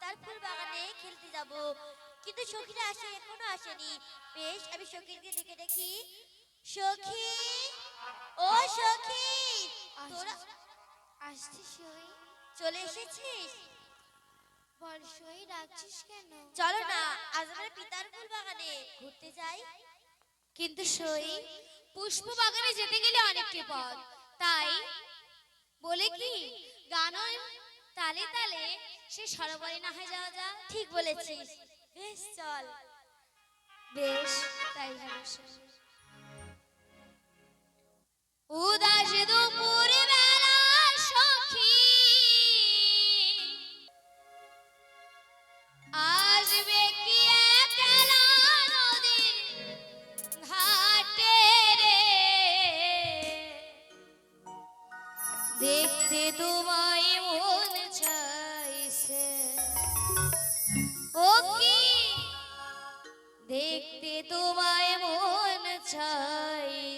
তার ফুল বাগানে খেলতে যাব। কিন্তু সখীরা আসে এখনও আসেনি। বেশ আমি সখীরকে দেখে দেখি। সখী! ও সখী! তোরা আসছিস চলে এসেছিস? বল সই ডাকছিস কেন? চলো না আজ আমার পিতার ফুল বাগানে ঘুরতে যাই। কিন্তু সই পুষ্প বাগানে যেতে গেলে অনেকটি পথ। তাই বলে কি গানন তালে তালে সে সরবরে না হয়ে যাওয়া যা ঠিক বলেছিস। বেশ, চল। বেশ, তাই উদাস দুপুর দেখতে তোমায় দেখতে তোমায় মন চাই।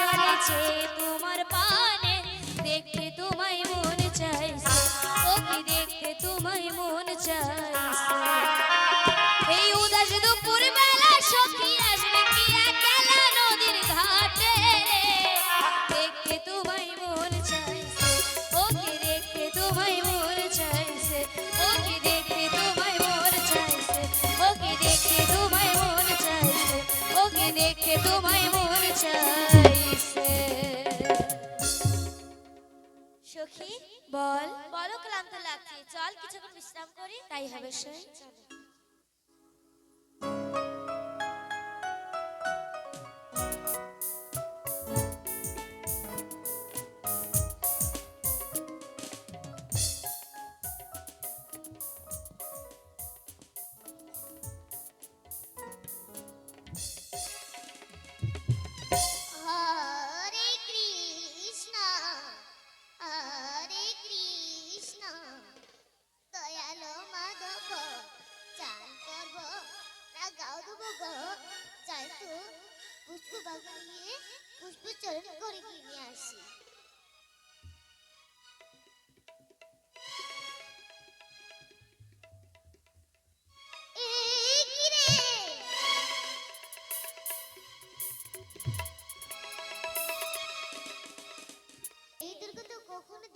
চলেছে তোমার পানে দেখতে তোমায় মন চাইছে ওকে দেখতে তোমায় মন চাইছে সখী বল। বলো ক্লান্ত লাগছে। চল কিছুক্ষণ বিশ্রাম করি তাই হবে সে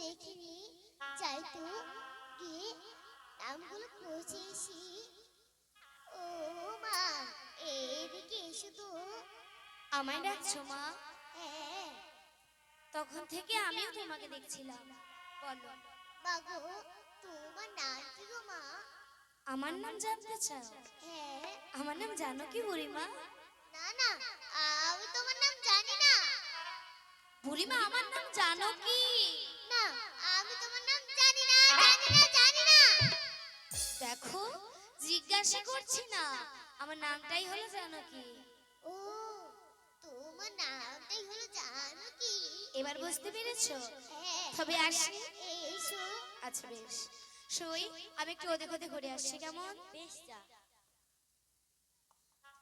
দেখিনি। যাই তো গিয়ে নামগুলো পৌঁছে এসি ও মা এদিকে এসো তো। আমায় ডাকছো মা? হ্যাঁ। তখন থেকে আমিও তোমাকে দেখছিলাম। বলো। মা গো তোমার নাম কি গো মা? আমার নাম জানতে চাও? হ্যাঁ। আমার নাম জানো কি বুড়িমা? না না আমি তোমার নাম জানি না। বুড়িমা আমার নাম জানো কি? না আমি তোমার নাম জানি না জানি না জানি না। দেখো জিজ্ঞাসা করছি না। আমার নামটাই হলো জানো কি? ও তোমার নামটাই হলো জানো কি? এবার বুঝতে পেরেছ? হ্যাঁ তবে আসি। এসো। আচ্ছা বেশ। সই আমি একটু ওদের ওদের ঘুরে আসছি কেমন? বেশ যা।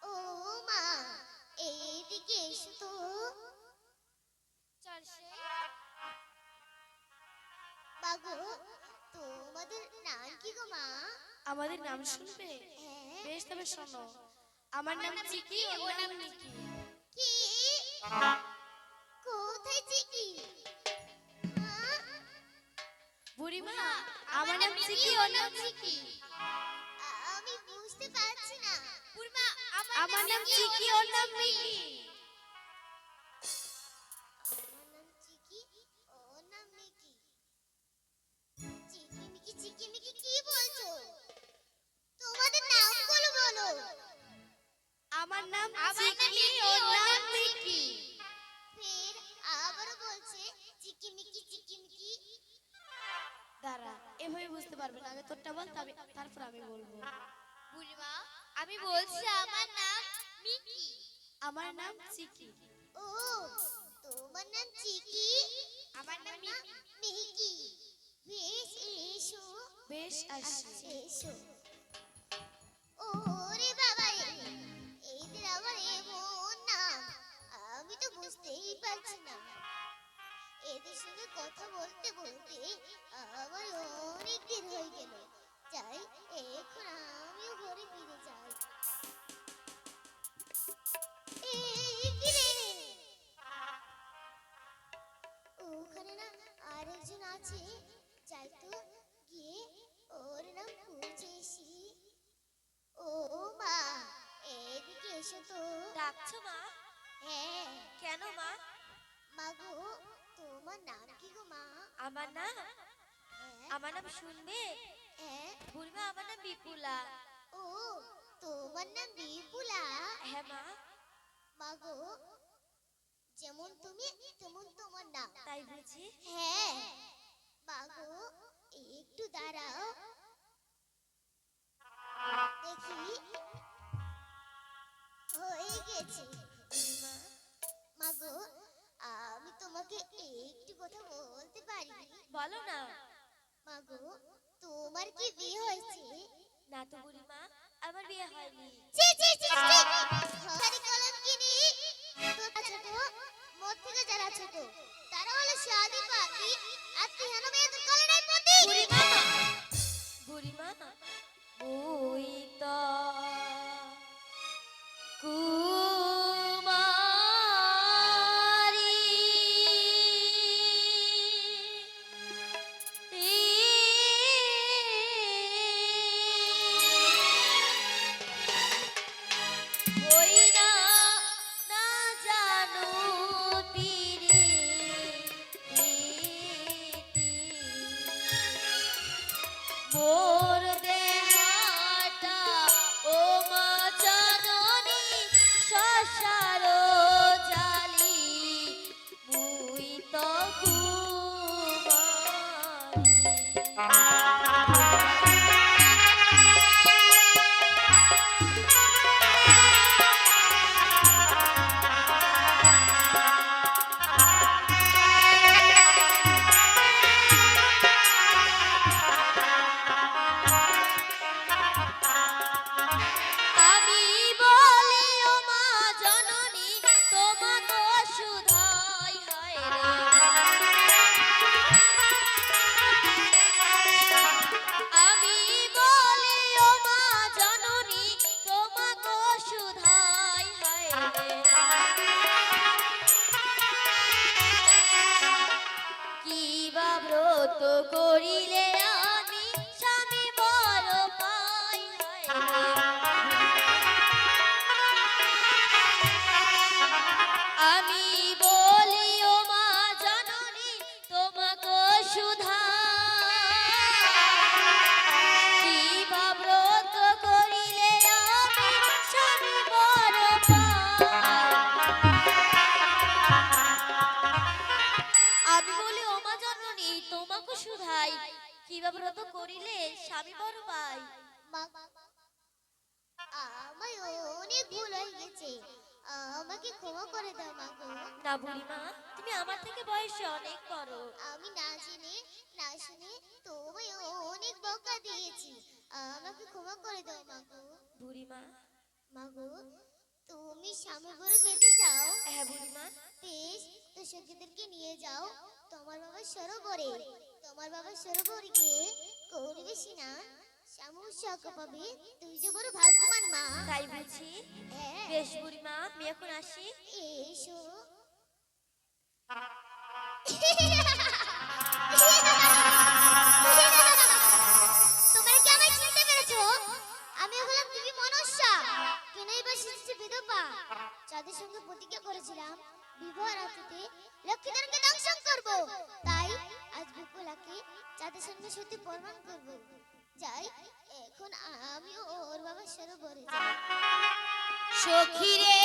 ও মা এইদিকে এসো তো। চল বাগো তোমাদের নাম কি গো মা? আমাদের নাম শুনবে? হ্যাঁ। বেশ তবে শোনো। আমার নাম চিকি ওর নাম নিকি। কি? কোথায় চিকি? বুড়িমা আমার নাম চিকি ওর নাম চিকি আমি বুঝতে পারছি না। আমার নাম চিকি ওর নাম মিকি বেশ আসি ওরে বাবা রে এইদের আবার এমন নাম আমি তো বুঝতেই পারছি না। এদের সঙ্গে কথা বলতে বলতে আমার অনেক দিন হয়ে গেল। যাই, এখন আমিও ঘরে ফিরে যাই। এই? ওখানে না আরেকজন আছে এসো তো। ডাকছো মা? হ্যাঁ। কেন মা? মা গো তোমার নাম কি গো মা? আমার নাম? হ্যাঁ। আমার নাম শুনবে? হ্যাঁ। বুড়িমা আমার নাম বিপুলা। ও তোমার নাম বিপুলা? হ্যাঁ মা। মা গো যেমন তুমি তেমন তোমার নাম। তাই বুঝি? হ্যাঁ। মা গো একটু দাঁড়াও। বলো না। মা গো তোমার কি বিয়ে হয়েছে? না তো বুড়িমা আমার বিয়ে হয়নি। ছি ছি ছি ছি। হরি কলম কিনি। তো ছোট মোর থেকে যারা ছোট তারা হলো শাদি পাতি আর তুই হলো মেয়েদের কলনায় পতি। বুড়িমা বুড়িমা ওই তো কুমারী ভুল হয়ে গেছে। আমাকে ক্ষমা করে দাও মা গো। না বুড়িমা তুমি আমার থেকে বয়সে অনেক বড়। আমি না জেনে না শুনে তোমায় অনেক বকা দিয়েছি। আমাকে ক্ষমা করে দাও মা গো। বুড়িমা। মা গো তুমি স্বামী বড় যেতে চাও? হ্যাঁ বুড়িমা। বেশ তো সখীদেরকে নিয়ে যাও। তোমার বাবা সরোবরে। তোমার বাবা সরোবরে গিয়ে করবে স্নান শ্যামু শাক পাবে তুই যে বড় ভাগ্যবান মা। তাই বুঝি? হ্যাঁ। বেশ বুড়িমা আমি এখন আসি। এসো। তোমরা কি আমায় চিনতে পেরেছ? আমি হলাম দেবী মনসা। কেনই বা সেজেছি বিধবা। যাদের সঙ্গে প্রতিজ্ঞা করেছিলাম বিবাহ রাত্রিতে লক্ষ্মীদেরকে দংশন করব। তাই আজ বিপুলাকে যাদের সঙ্গে সত্যি প্রমাণ করব। যাই এখন আমিও ওর বাবার সরোবরে যাই। সখী রে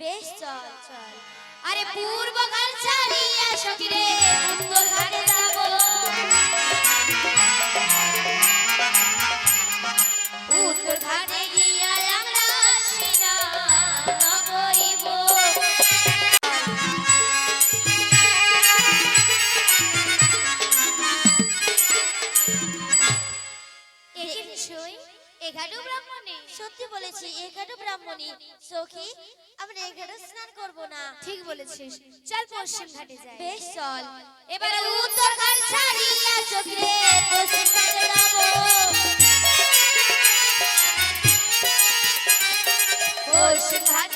বেশ চল চল। আরে পূর্ব ঘাট ছাড়িয়া উত্তর ঘাটে উত্তর ঘাটে গিয়া আমরা সই এখানেও ব্রাহ্মণী। সত্যি বলেছি এগারো ব্রাহ্মণী। সখী আমরা এগারো স্নান করব না। ঠিক বলেছিস। চল পশ্চিম ঘাটে যাই। বেশ চল। এবারে উত্তর ঘাট ছাড়িয়া চোখে পশ্চিম ঘাটে যাব। পশ্চিম ঘাটে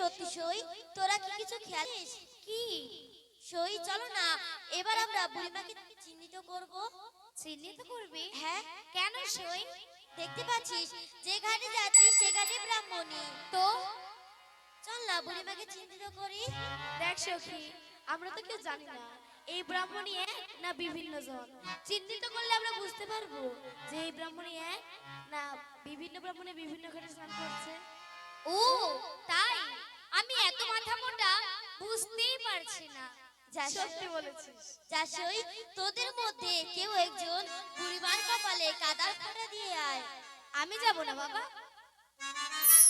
সত্যি সই তোরা কি কিছু খেয়ালিস কি? সই চলো না। এবার আমরা বুড়িমাকে চিহ্নিত করব। চিহ্নিত করবি? হ্যাঁ। কেন সই? দেখতে পাচ্ছিস যেখানে যাচ্ছিস সেখানে ব্রাহ্মণী। তো? চল না বুড়িমাকে চিহ্নিত করি। দেখ সখী আমরা তো কেউ জানি না এই ব্রাহ্মণী এক না বিভিন্ন জন। চিহ্নিত করলে আমরা বুঝতে পারব যে এই ব্রাহ্মণী এক না বিভিন্ন ব্রাহ্মণে বিভিন্ন ঘাটে স্নান করছে। ও তাই? আমি এত মাথা মোটা বুঝতেই পারছি না। সত্যি বলেছিস। যাসই তোদের মধ্যে কেউ একজন বুড়িমার কপালে কাদার ফোঁটা দিয়ে আয়। আমি যাব না বাবা।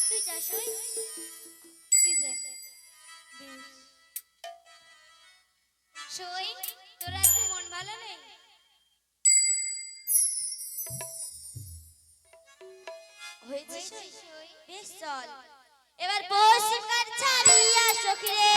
তুই তুই যা। সই তোর আজকে মন ভালো নেই? হয়েছে? সই। বেশ চল। এবার পশ্চিম ঘাট ছাড়িয়া সখিরে?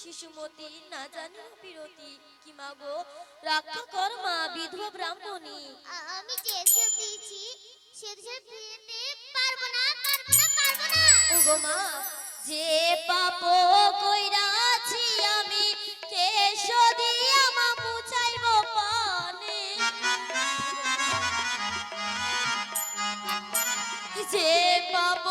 শিশুমতি না জানি বিরতি কি মাগো? রক্ষা কর মা বিধবা ব্রাহ্মণী। আমি যে সব দিয়েছি সে সব দিতে পারব না পারব না পারব না। ওগো মা যে পাপ কইরাছি আমি কেশ দিয়া মা মুছাইব পানে। যে পাপ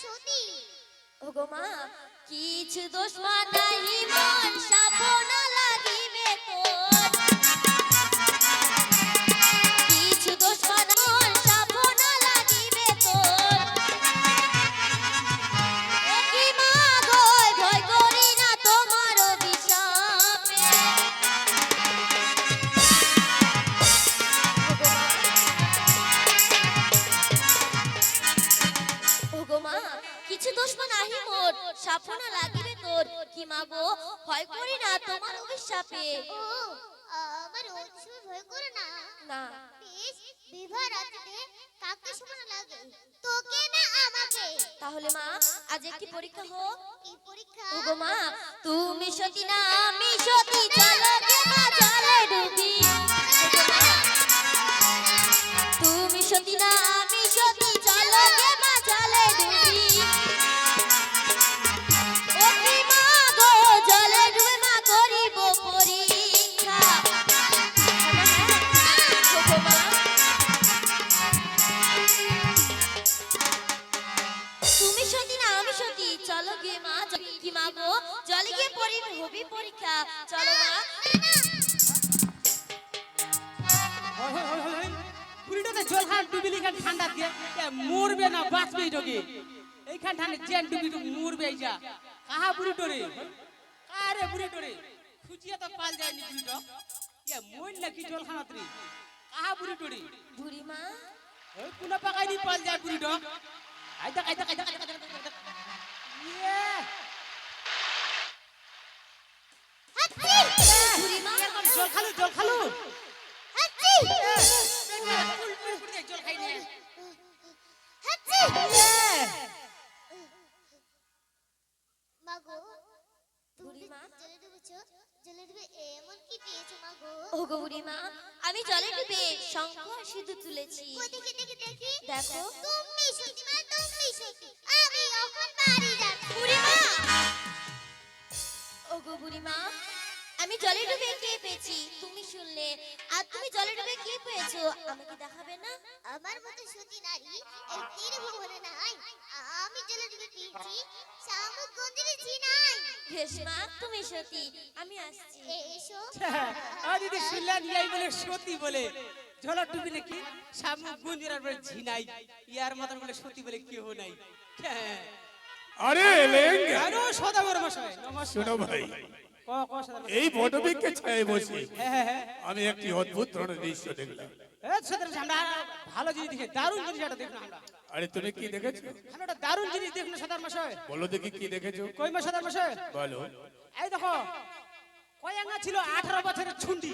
সতী ওগো মা কিছু দোষ মানাহি মন সাপনা লাগিবে তোর মোর সাপনা লাগিবে তোর। কি মা গো? ভয় করি না তোমার অভিশাপে। ও আমার ওই ভয় করে না। না। বেশ বিবাহ রাত্রিতে কাকে সমান লাগে? তোকে না আমাকে। তাহলে মা আজ একটি পরীক্ষা হোক। এই পরীক্ষা? ওগো মা তুমি সতী না আমি সতী। চলো গে মা জলে ডুবি তুমি সতী না আমি কি মা গো? জলে গিয়ে পড়ি হবি পরীক্ষা। চলো মা। বুড়িটাতে জল খান ডুবিলি খান ঠান্ডা দিয়ে। মরবে না বাঁচবে যোগে এইখান ঠান্ডা জেন ডুবি ডুবি মরবে যা। কাহা বুড়ি ডরে? কারে বুড়ি ডরে? খুঁজিয়ে তো পাল যায়নি বুড়িটা এ মইল নাকি জল খানাত্রি কাহা বুড়ি ডরে? বুড়িমা ওই কোনা পাকাইনি পাল যায় বুড়িটা আইদা আইদা আইদা আইদা আইদা আইদা ইয়ে জল খালু জল খালু। হাচ্ছি ফুল ফুল ফুল দিয়ে জল খাই নিয়ে হাচ্ছি মাগো তুমি বুড়িমা? জলে ডুবেছো? জলে ডুবে এমন কি পেয়েছ মাগো? ওগো বুড়িমা আমি জলে ডুবে শঙ্খ আর সিঁদুর তুলেছি। দেখি দেখি দেখি। দেখো। তুমি সত্যি মা তুমি সত্যি। আমি এখন বাড়ি যাচ্ছি। বুড়িমা! ওগো বুড়িমা আমি জলে ডুবে কে পেয়েছি তুমি শুনলে। আর তুমি জলে ডুবে কে পেয়েছ আমাকে দেখাবে না? আমার মতো সতী নারী এই তীর ভুবনে নাই। আমি জলে ডুবে পেয়েছি শামুক গঞ্জরে চিনাই রেশমা তুমি সতী আমি আসছি। এসো। আর দিদি শুনলেন ইয়াই বলে সতী বলে ঝলক ডুবি নাকি? শামুক গুঞ্জরার পরে ঝিনাই ইয়ার মতন বলে সতী বলে কেউ নাই। হ্যাঁ। আরে লেঙ্গা। আরও সদাগর মশাই? নমস্কার। শোনো ভাই এই বটবৃক্ষে ছায়ে বসে আমি একটি অদ্ভুত ধরনের দৃশ্য দেখলাম। মশাই, আমরা ভালো জিনিস দেখে দারুণ জিনিস একটা দেখলাম আমরা। আরে তুমি কি দেখেছ? আমরা একটা দারুণ জিনিস দেখলাম সদার মশাই। বলো দেখি কি দেখেছ। কই মা সদার মশাই? বলো। এই দেখো কয়াঙ্গা ছিল আঠারো বছরের ছুন্ডি।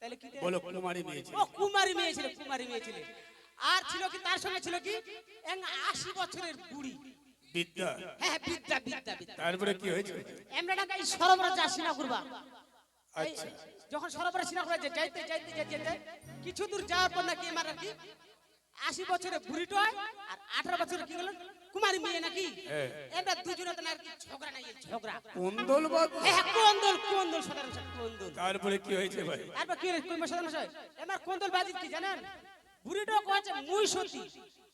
তাহলে কি বলো কুমারী মেয়ে ছিল। ও কুমারী মেয়ে ছিল কুমারী মেয়ে ছিল। আর ছিল কি তার সঙ্গে ছিল কি এক আশি বছরের বুড়ি। বিদ্যা। হ্যাঁ বিদ্যা বিদ্যা বিদ্যা। তারপরে কি হয়েছে? এমনি টাকা এই সরবরাহ চাষি না করবা আচ্ছা। যখন সরবরাহ সিনা করে যাইতে যাইতে যাইতে কিছু দূর যাওয়ার পর নাকি আমার নাকি আশি বছরের বুড়িটা হয় আর আঠারো বছরের কি হলো কুমারী মেয়ে নাকি? হ্যাঁ। এবার দুজনে তো আর কি ঝগড়া নাই ঝগড়া। কুন্দল হ্যাঁ কোন্দল কোন্দল সাধারণ কোন্দল তারপরে কি হয়েছে ভাই? তারপর কি মশাই এবার কোন্দল বাজি কি জানেন? বুড়িটা কয়েছে মুই সতী।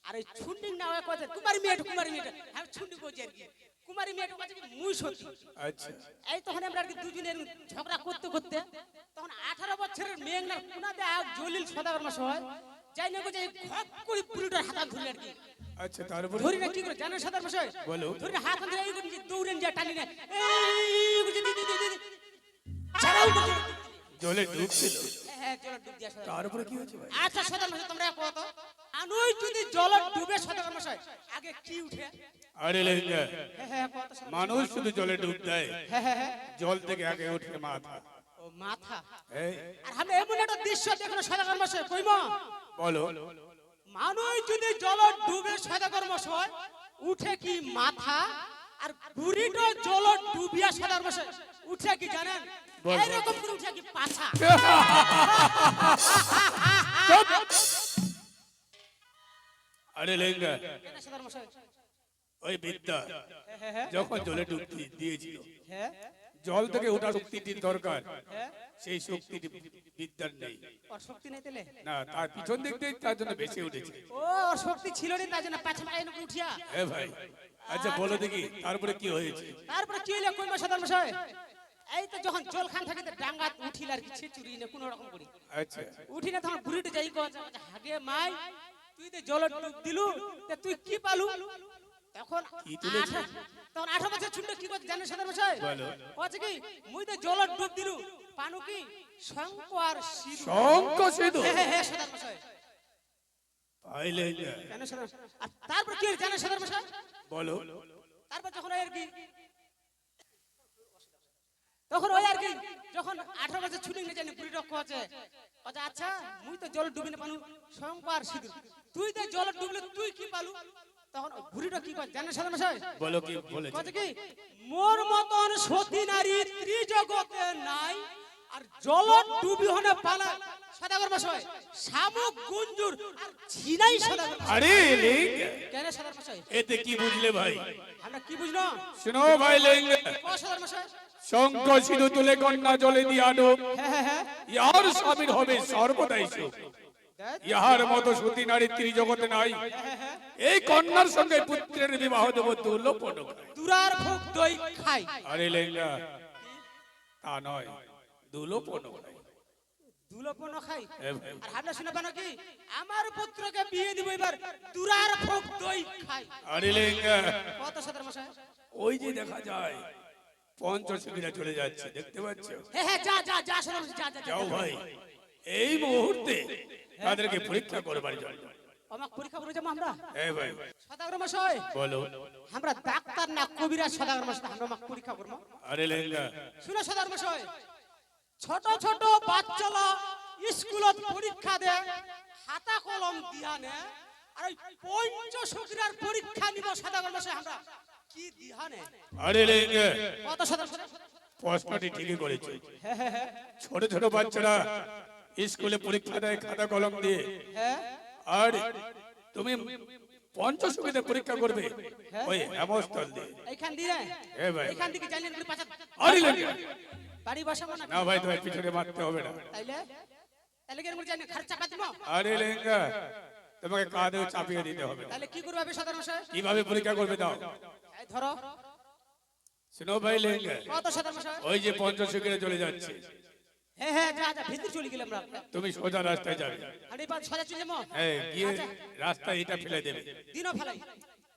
আর ছুন্ডিং না হয় কয়েছে কুমারী মেয়েটা কুমারী মেয়েটা আমি ছুন্ডি বলছি আর কি। কুমারী মেয়েটা কয়েছে কি মুই সতী। আচ্ছা। এই তখন আমরা আর কি দুজনে ঝগড়া করতে করতে তখন আঠারো বছরের মেঘনার কুনাতে আর জলিল সদাগর মাস হয় যাই না যে খপ করে বুড়িটার হাতা ধরে আর কি। আচ্ছা তারপরে? ধরি না কি করে? জানেন সদার মশাই বলো। ধরি না হাত ধরে এই করে যে দৌড়েন যা টানি না। এই করে যে দি- দি- দি- দি- দি। ছাড়াও জলে ডুবছিল। হ্যাঁ, হ্যাঁ, চলো ডুব দিয়া সদাগর। তারপরে কি হয়েছে ভাই? আচ্ছা সদার মশাই তোমরা কত আনুই যদি জল ডুবে সদাগর মশাই আগে কি উঠে? আরে লেঙ্গা হ্যাঁ হ্যাঁ। মানুষ শুধু জলে ডুব দেয় হ্যাঁ হ্যাঁ জল থেকে আগে ওঠে মাথা। ও মাথা? এই। আর আমি এমন একটা দৃশ্য দেখল সদাগর মশাই কইমা বলো। মানুষ যদি জল ডুবে সদাগর মশাই উঠে কি মাথা? আর বুড়িটা জল ডুবিয়া সদাগর মশাই উঠে কি জানেন। এরকম করে উঠে কি পাছা? আরে লেঙ্গা কেন ওই বিদ্যা হ্যাঁ, হ্যাঁ, হ্যাঁ, যখন জলে ডুব দি- দিয়েছিল হ্যাঁ। জল থেকে ওঠার শক্তিটির দরকার হ্যাঁ। সেই শক্তিটি বিদ্যার নেই। শক্তি নেই তেলে না তার পিছন দিক দিয়ে তার জন্য বেশি উঠেছে। ও ওর শক্তি ছিল না তার জন্য পায়ে এরকম উঠিয়া। এ ভাই আচ্ছা বলো দেখি তারপরে কি হয়েছে? তারপরে কি হলো কইমা সদাগর মশাই? এই তো যখন জল খান থাকে ডাঙ্গা উঠিল আর কি ছিচুরি না কোনো রকম করি। আচ্ছা। উঠি না তখন বুড়িটা যাই কয় হাগে মাই তুই তো জল ডুব দিলু তুই কি পালু? তখন? তখন আঠারো বছর ছুটে কি জানেন সাধারণ মশাই? বলো। কচ্ছে কি মুই তো জল ডুব দিলু। পানু কি শঙ্ক আর সিঁদুর। শঙ্খ সিধু হ্যাঁ হ্যাঁ হ্যাঁ আর তারপর কি হয়েছে জানেন সাধারণ বলো। তারপর যখন আর কি তখন ওই আর কি যখন আঠারো বছর ছুটি নিয়ে জানি বুড়ি রক্ষ আছে আচ্ছা আচ্ছা মুই তো জল ডুবি না পানু সংপার সিঁদুর। তুই তো জল ডুবলে তুই কি পালু? তখন বুড়িটা কি কয় জানেন সাধারণ মশাই বলো কি কচ্ছে কি মোর মতন সতী নারী ত্রিজগতে নাই আর জল ডুবি হনে পালা সদাগর মশাই শামুক গুঞ্জুর আর ঝিনাই সদাগর আরে লেঙ্গা। কেন সদাগর মশাই এতে কি বুঝলে ভাই? আমরা কি বুঝলো শোনো ভাই লেঙ্গা। ক সদাগর মশাই শঙ্খ সিধু তুলে কন্যা জলে দিয়ে আনো। হ্যাঁ ইহার স্বামীর হবে সর্বদাই সুখ। ইহার মতো সতী নারী ত্রিজগতে নাই। এই কন্যার সঙ্গে পুত্রের বিবাহ দেব দুর্লভ দুরার ভোগ দই খাই। আরে লেঙ্গা তা নয় দুর্লভ দুলপন খাই? আর হাবলা শুনে পানো কি আমার পুত্রকে বিয়ে দিব এবার তুরার ভোগ দই খাই। আরে লেঙ্গা কত সদর মশাই? ওই যে দেখা যায় পঞ্চশীরা চলে যাচ্ছে দেখতে পাচ্ছ? হ্যাঁ হ্যাঁ যা যা যা সদর যা যা যা যাও ভাই এই মুহূর্তে তাদেরকে পরীক্ষা করবার জন্য। আমাকে পরীক্ষা করে যাব আমরা? এই ভাই। সদাগর মশাই। বলো। আমরা ডাক্তার না কবিরাজ সদাগর মশাই আমরা আমাকে পরীক্ষা করব। আরে লেঙ্গা শুনে সদাগর মশাই। ছোট ছোট স্কুলত পরীক্ষা দেয় খাতা কলম দিয়া আর ওই পরীক্ষা নিব সাদা মশাই আমরা। কি আরে কত প্রশ্নটি ঠিকই করেছে। ছোট ছোট বাচ্চারা স্কুলে পরীক্ষা দেয় খাতা কলম দিয়ে। হ্যাঁ। আর তুমি পরীক্ষা করবে। ওই হেমস্থল দিয়ে। এইখান দিয়ে এ ভাই। এইখান থেকে জানলেন করে পাঁচা আরে লেঙ্গা বাড়ি বসাবো না? না ভাই তোমার পিছনে মারতে হবে না। তাইলে? তাইলে কি জানি খরচা চাপা আরে লেঙ্গা তোমাকে কাঁধে চাপিয়ে দিতে হবে তাহলে কি করবে কীভাবে পরীক্ষা করবে দাও ধরো। শোনো ভাই লেঙ্গা কত সদাগর ওই যে পঞ্চশীলে চলে যাচ্ছে। হ্যাঁ হ্যাঁ যা যা ভিতরে চলে গেলাম আমরা। তুমি সোজা রাস্তায় যাবে। আর এবার সাজা চলে যাব? হ্যাঁ গিয়ে রাস্তায় এটা ফেলে দেবে। দিনও ফেলাই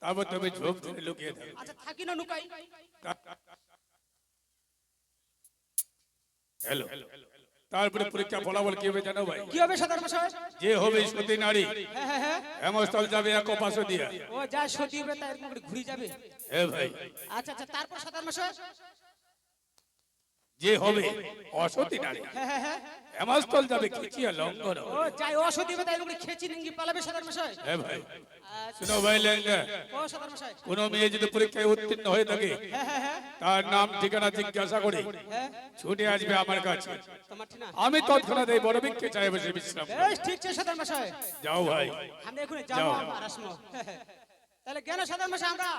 তারপর তুমি ঝোপ ধরে লুকিয়ে থাকবে আচ্ছা থাকি না নুকাই হ্যালো। তারপরে পরীক্ষা ফলাফল কি হবে জানো ভাই? কি হবে সাধারণ মশাই? যে হবে সতী নারী। হ্যাঁ হ্যাঁ হ্যাঁ। হেমস্থল যাবে এক পাশে দিয়া ও যা সতী হবে তার মুখ ঘুরে যাবে। এ ভাই। আচ্ছা আচ্ছা তারপর সাধারণ মশাই? যে হবে অসতী নারী। হ্যাঁ হ্যাঁ হ্যাঁ। হেমস্থল যাবে খিচিয়া লঙ্ঘন ও যাই ও সতী হবে তাই খেচি নিঙ্গি পালাবে সদর মশাই। এ ভাই। শুনো ভাই লেঙ্গা ও সদর মশাই। কোনো মেয়ে যদি পরীক্ষায় উত্তীর্ণ হয়ে থাকে তার নাম ঠিকানা জিজ্ঞাসা করে। ছুটে আসবে আমার কাছে। আমি তৎক্ষণাৎ এই বড় বৃক্ষে চাই বসে বিশ্রাম। বেশ ঠিক আছে সদর মশাই। যাও ভাই। আমরা এখানে যাও। আর আসব। তাহলে কেন সদর মশাই আমরা।